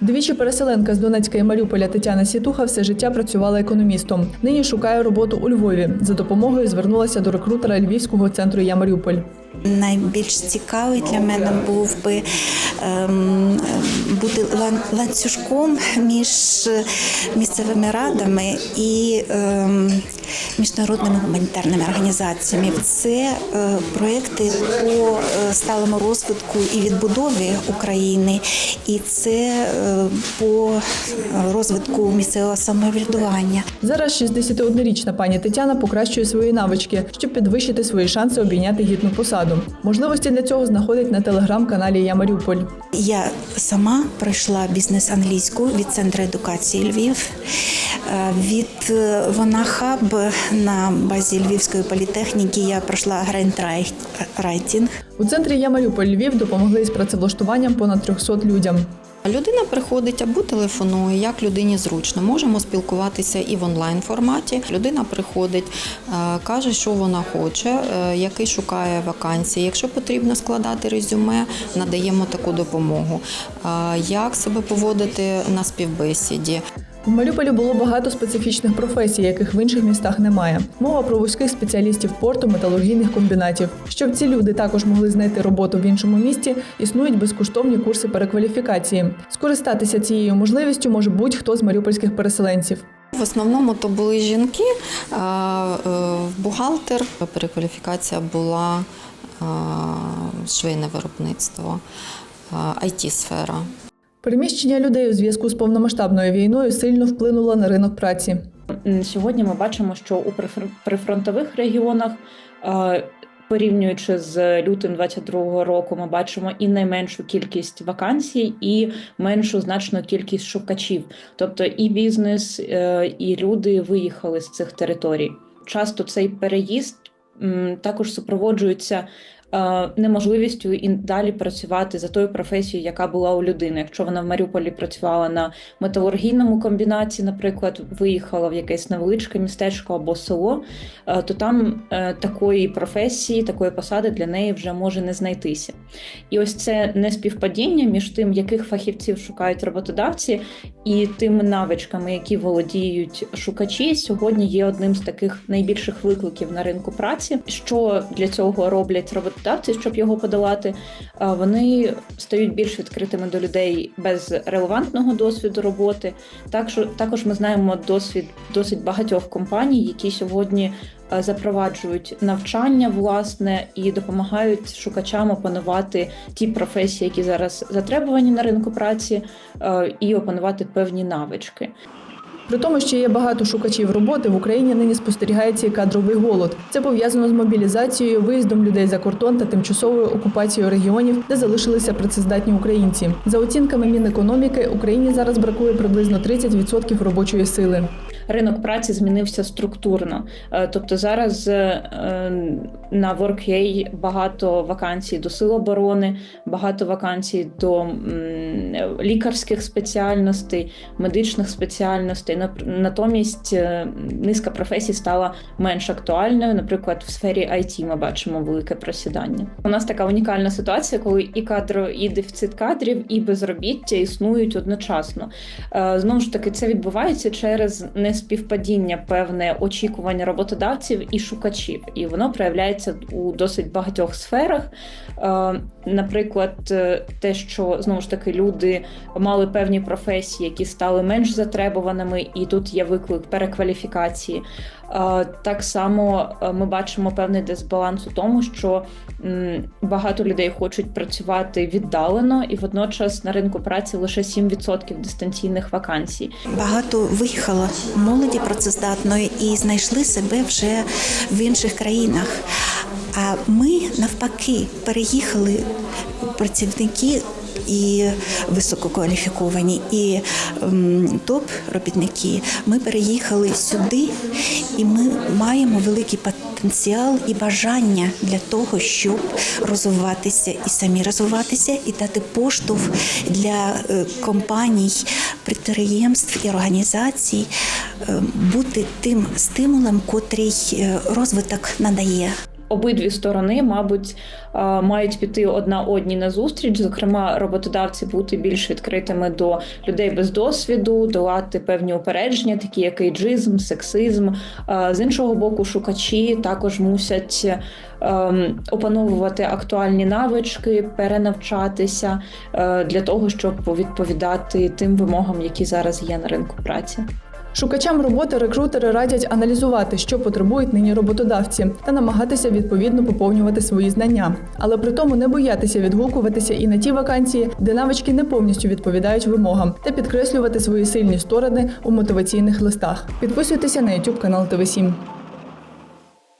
Двічі переселенка з Донецька і Маріуполя Тетяна Сітуха все життя працювала економістом. Нині шукає роботу у Львові. За допомогою звернулася до рекрутера Львівського центру Я Маріуполь. Найбільш цікавий для мене був би ем, бути лан- ланцюжком між місцевими радами і ем, міжнародними гуманітарними організаціями. Це е, проекти по е, сталому розвитку і відбудові України, і це е, по розвитку місцевого самоврядування. Зараз 61-річна пані Тетяна покращує свої навички, щоб підвищити свої шанси обійняти гідну посаду. Можливості для цього знаходить на телеграм-каналі Я Маріуполь. Я сама пройшла бізнес англійську від центру едукації Львів. Від вона хаб на базі Львівської політехніки я пройшла грейнтрайтінг. У центрі Я Маріуполь Львів допомогли із працевлаштуванням понад 300 людям. Людина приходить або телефонує, як людині зручно. Можемо спілкуватися і в онлайн форматі. Людина приходить, е, каже, що вона хоче, е, який шукає вакансії. Якщо потрібно складати резюме, надаємо таку допомогу. Е, Як себе поводити на співбесіді? В Маріуполі було багато специфічних професій, яких в інших містах немає. Мова про вузьких спеціалістів порту, металургійних комбінатів. Щоб ці люди також могли знайти роботу в іншому місті, існують безкоштовні курси перекваліфікації. Скористатися цією можливістю може будь-хто з маріупольських переселенців. В основному то були жінки, е, бухгалтер, перекваліфікація була швейне виробництво, it сфера Переміщення людей у зв'язку з повномасштабною війною сильно вплинуло на ринок праці. Сьогодні ми бачимо, що у прифр- прифронтових регіонах, порівнюючи з лютим 22-го року, ми бачимо і найменшу кількість вакансій, і меншу значну кількість шукачів. Тобто і бізнес, е, і люди виїхали з цих територій. Часто цей переїзд також супроводжується. Е, Неможливістю і далі працювати за тою професією, яка була у людини. Якщо вона в Маріуполі працювала на металургійному комбінаті, наприклад, виїхала в якесь невеличке містечко або село, е, то там е, такої професії, такої посади для неї вже може не знайтися. І ось це неспівпадіння між тим, яких фахівців шукають роботодавці, і тими навичками, які володіють шукачі, сьогодні є одним з таких найбільших викликів на ринку праці. Що для цього роблять роботодавці, щоб його подолати? Вони стають більш відкритими до людей без релевантного досвіду роботи. Так що також ми знаємо досвід досить багатьох компаній, які сьогодні е, запроваджують навчання власне і допомагають шукачам опанувати ті професії, які зараз затребувані на ринку праці, е, і опанувати певні навички. При тому, що є багато шукачів роботи, в Україні нині спостерігається і кадровий голод. Це пов'язано з мобілізацією, виїздом людей за кордон та тимчасовою окупацією регіонів, де залишилися працездатні українці. За оцінками Мінекономіки, Україні зараз бракує приблизно 30% робочої сили. Ринок праці змінився структурно. Е, Тобто зараз е, на WorkUA багато вакансій до сил оборони, багато вакансій до лікарських спеціальностей, медичних спеціальностей. Натомість е, низка професій стала менш актуальною. Наприклад, в сфері IT ми бачимо велике просідання. У нас така унікальна ситуація, коли і кадро, і дефіцит кадрів, і безробіття існують одночасно. Е, Знову ж таки, це відбувається через неспівпадіння певне очікування роботодавців і шукачів, і воно проявляється у досить багатьох сферах. Е, Наприклад, е, те, що знову ж таки люди мали певні професії, які стали менш затребуваними, і тут є виклик перекваліфікації. Е, Так само ми бачимо певний дисбаланс у тому, що багато людей хочуть працювати віддалено, і водночас на ринку праці лише 7% дистанційних вакансій. Багато виїхало молоді працездатної і знайшли себе вже в інших країнах. А ми навпаки переїхали працівники. І висококваліфіковані, і ем, топ-робітники. Ми переїхали сюди, і ми маємо великий потенціал і бажання для того, щоб розвиватися і самі розвиватися, і дати поштовх для е, компаній, підприємств і організацій е, бути тим стимулом, котрий е, розвиток надає. Обидві сторони, мабуть, мають піти одна одній на зустріч. Зокрема, роботодавці бути більш відкритими до людей без досвіду, долати певні упередження, такі як ейджизм, сексизм. З іншого боку, шукачі також мусять ем, опановувати актуальні навички, перенавчатися е, для того, щоб відповідати тим вимогам, які зараз є на ринку праці. Шукачам роботи рекрутери радять аналізувати, що потребують нині роботодавці, та намагатися відповідно поповнювати свої знання, але при тому не боятися відгукуватися і на ті вакансії, де навички не повністю відповідають вимогам, та підкреслювати свої сильні сторони у мотиваційних листах. Підписуйтеся на YouTube канал ТВ 7